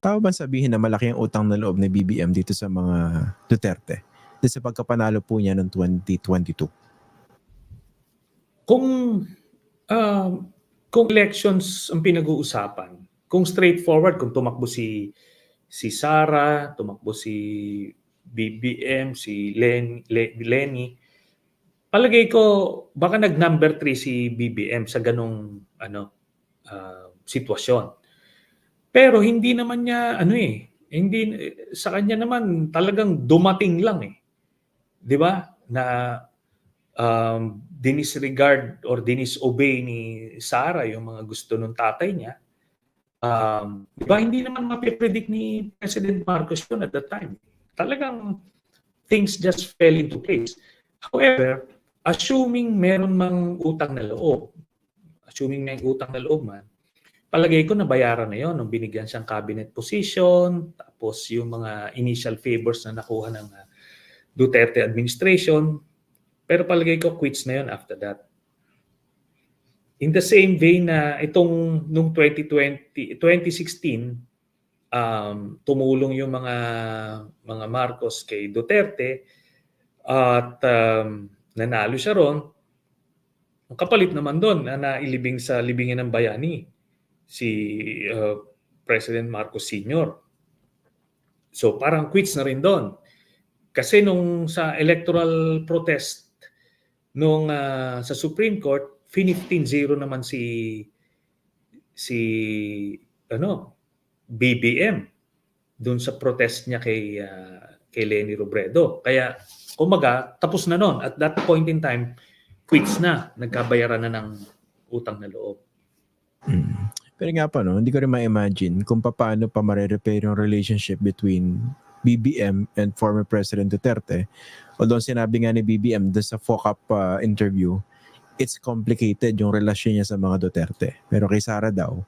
Tama ba sabihin na malaki ang utang na loob ni BBM dito sa mga Duterte? Dito sa pagkapanalo po niya noong 2022. Kung um, kung elections ang pinag-uusapan, kung straightforward, kung tumakbo si si Sara, tumakbo si BBM, si Len, Le- Lenny, palagay ko baka nag number 3 si BBM sa ganong ano ah, sitwasyon. Pero hindi naman niya ano eh, hindi sa kanya naman talagang dumating lang eh. 'Di ba? Na um, dinisregard or dinisobey ni Sara yung mga gusto ng tatay niya. Um, di ba hindi naman mapipredict ni President Marcos yun at that time. Talagang things just fell into place. However, assuming meron mang utang na loob, assuming may utang na loob man, palagay ko nabayaran na yon nung binigyan siyang cabinet position, tapos yung mga initial favors na nakuha ng uh, Duterte administration, pero palagay ko quits na yon after that. In the same vein na itong nung 2020, 2016, um, tumulong yung mga mga Marcos kay Duterte at um, nanalo siya ron. Ang kapalit naman doon na nailibing sa libingin ng bayani si uh, President Marcos Sr. So parang quits na rin doon. Kasi nung sa electoral protest nung uh, sa Supreme Court, fin-15-0 naman si si ano BBM doon sa protest niya kay uh, kay Lenny Robredo. Kaya kumaga tapos na noon at that point in time quits na, nagkabayaran na ng utang na loob. Mm. Pero nga pa, no, hindi ko rin ma-imagine kung paano pa mare-repair yung relationship between BBM and former President Duterte. Although sinabi nga ni BBM doon sa FOCAP uh, interview, it's complicated yung relasyon niya sa mga Duterte. Pero kay Sara daw,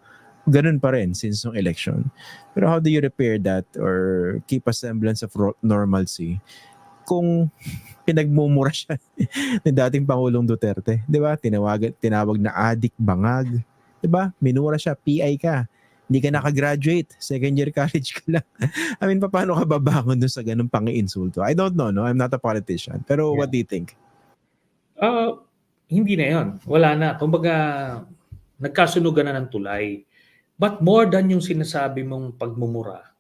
ganun pa rin since yung election. Pero how do you repair that or keep a semblance of normalcy kung pinagmumura siya ni dating Pangulong Duterte? Di ba? Tinawag, tinawag na adik bangag. Di ba? Minura siya, PI ka. Hindi ka nakagraduate. Second year college ka lang. I mean, paano ka babangon doon sa ganung pang-insulto? I don't know, no? I'm not a politician. Pero Yeah. what do you think? Uh, hindi na yon. Wala na. Kumbaga, nagkasunugan na ng tulay. But more than yung sinasabi mong pagmumura,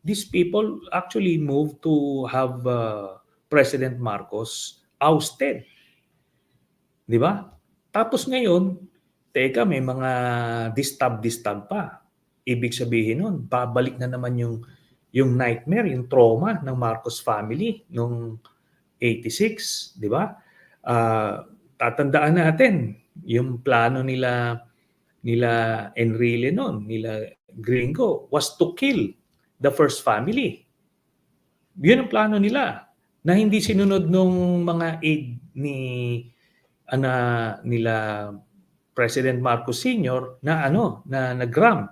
these people actually moved to have uh, President Marcos ousted. Di ba? Tapos ngayon, teka, may mga distab-distab pa. Ibig sabihin nun, babalik na naman yung yung nightmare, yung trauma ng Marcos family nung 86, di ba? Ah, tatandaan natin yung plano nila nila Enrile noon, nila Gringo was to kill the first family. Yun ang plano nila na hindi sinunod nung mga aid ni ana nila President Marcos Sr. na ano na nagram.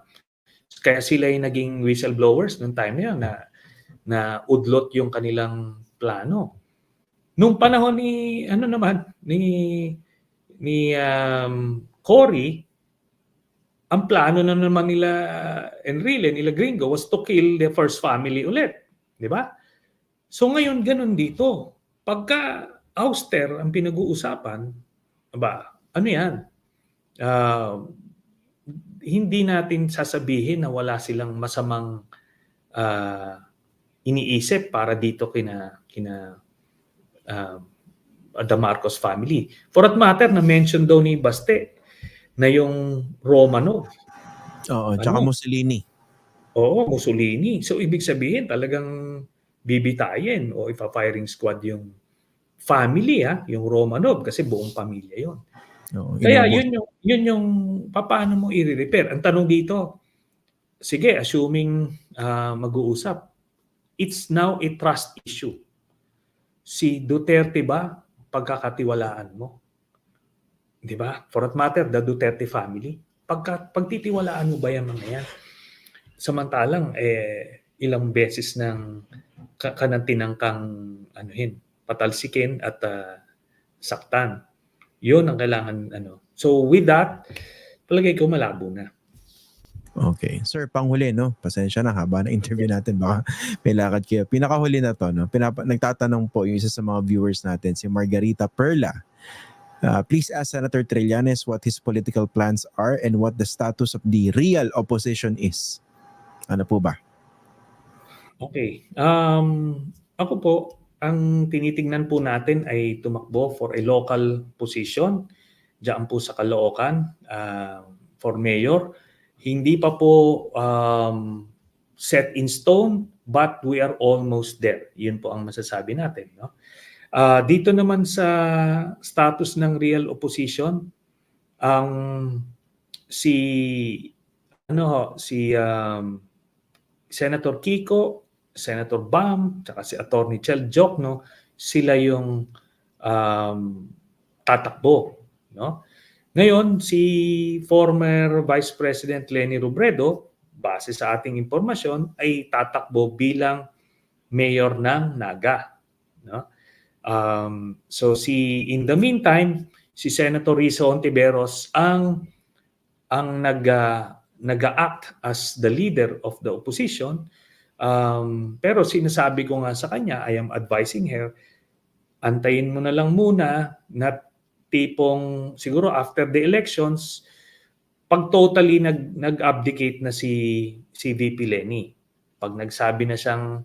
Kaya sila ay naging whistleblowers noong time na yun na na udlot yung kanilang plano. Nung panahon ni ano naman ni ni um, Cory, ang plano na naman nila Enrile, nila Gringo was to kill the first family ulit, 'di ba? So ngayon ganun dito. Pagka auster ang pinag-uusapan, ba, ano 'yan? Uh, hindi natin sasabihin na wala silang masamang uh, iniisip para dito kina kina uh, the Marcos family. For that matter, na-mention daw ni Baste na yung Romanov. Oo, tsaka Ano? Mussolini. Oo, Mussolini. So, ibig sabihin, talagang bibitayin o ipa-firing squad yung family, ha? yung Romanov, kasi buong pamilya yon. Oo, Kaya yun yung, yun yung paano mo i-repair. Ang tanong dito, sige, assuming ah, mag-uusap, it's now a trust issue. Si Duterte ba, pagkakatiwalaan mo? Di ba? For that matter, the Duterte family, pagka, pagtitiwalaan mo ba yan mga yan? Samantalang, eh, ilang beses ng ka- kanang kang anuhin, patalsikin at ah, saktan. Yun ang kailangan ano. So with that, palagay ko malabo na. Okay. Sir, panghuli, no? Pasensya na, haba na interview natin. Baka may lakad kayo. Pinakahuli na to, no? Pinapa- nagtatanong po yung isa sa mga viewers natin, si Margarita Perla. Uh, please ask Senator Trillanes what his political plans are and what the status of the real opposition is. Ano po ba? Okay. Um, ako po, ang tinitingnan po natin ay tumakbo for a local position diyan po sa Caloocan uh, for mayor. Hindi pa po um, set in stone but we are almost there. Yun po ang masasabi natin. No? Ah, dito naman sa status ng real opposition, ang si ano si um, Senator Kiko, Senator Bam, tsaka si Attorney Chel Jokno, sila yung um, tatakbo. No? Ngayon, si former Vice President Lenny Robredo, base sa ating impormasyon, ay tatakbo bilang mayor ng Naga. No? Um, so si in the meantime, si Senator Risa Ontiveros ang ang nag uh, nag-act as the leader of the opposition. Um, pero sinasabi ko nga sa kanya, I am advising her, antayin mo na lang muna na tipong siguro after the elections, pag totally nag, nag-abdicate na si, si VP Lenny. Pag nagsabi na siyang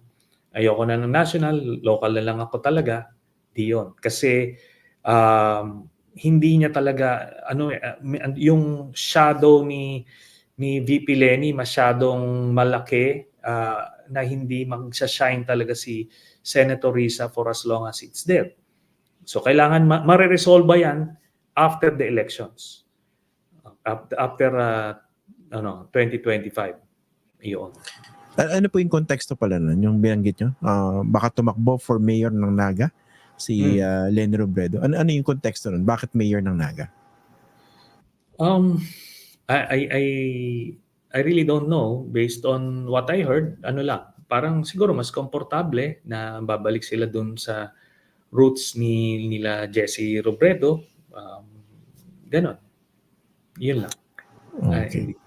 ayoko na ng national, local na lang ako talaga, di yun. Kasi um, hindi niya talaga, ano, eh, yung shadow ni ni VP Lenny masyadong malaki uh, na hindi magsa-shine talaga si Senator Risa for as long as it's there. So kailangan ma- mareresolve yan after the elections. After, after uh, ano, 2025. Iyon. Ano po yung konteksto pala nun, yung binanggit nyo? Ah, baka tumakbo for mayor ng Naga, si ah, Lenny Robredo. Ano, ano yung konteksto nun? Bakit mayor ng Naga? Um, I, I, I, I really don't know. Based on what I heard, ano lang, parang siguro mas komportable na babalik sila dun sa roots ni nila Jesse Robredo. Um, ganon. Yun lang. Ay, Okay. hindi-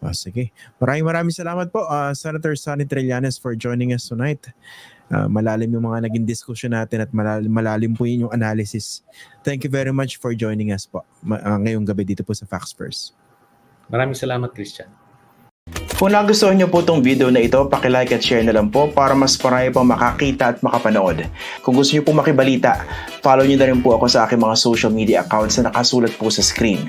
Ah, sige. Maraming maraming salamat po, ah, Senator Sonny Trillanes for joining us tonight. Ah, malalim yung mga naging discussion natin at malalim, malalim po yun yung analysis. Thank you very much for joining us po ma- ah, ngayong gabi dito po sa Facts First. Maraming salamat, Christian. Kung nagustuhan niyo po itong video na ito, pakilike at share na lang po para mas marami pang makakita at makapanood. Kung gusto niyo po makibalita, follow niyo na rin po ako sa aking mga social media accounts na nakasulat po sa screen.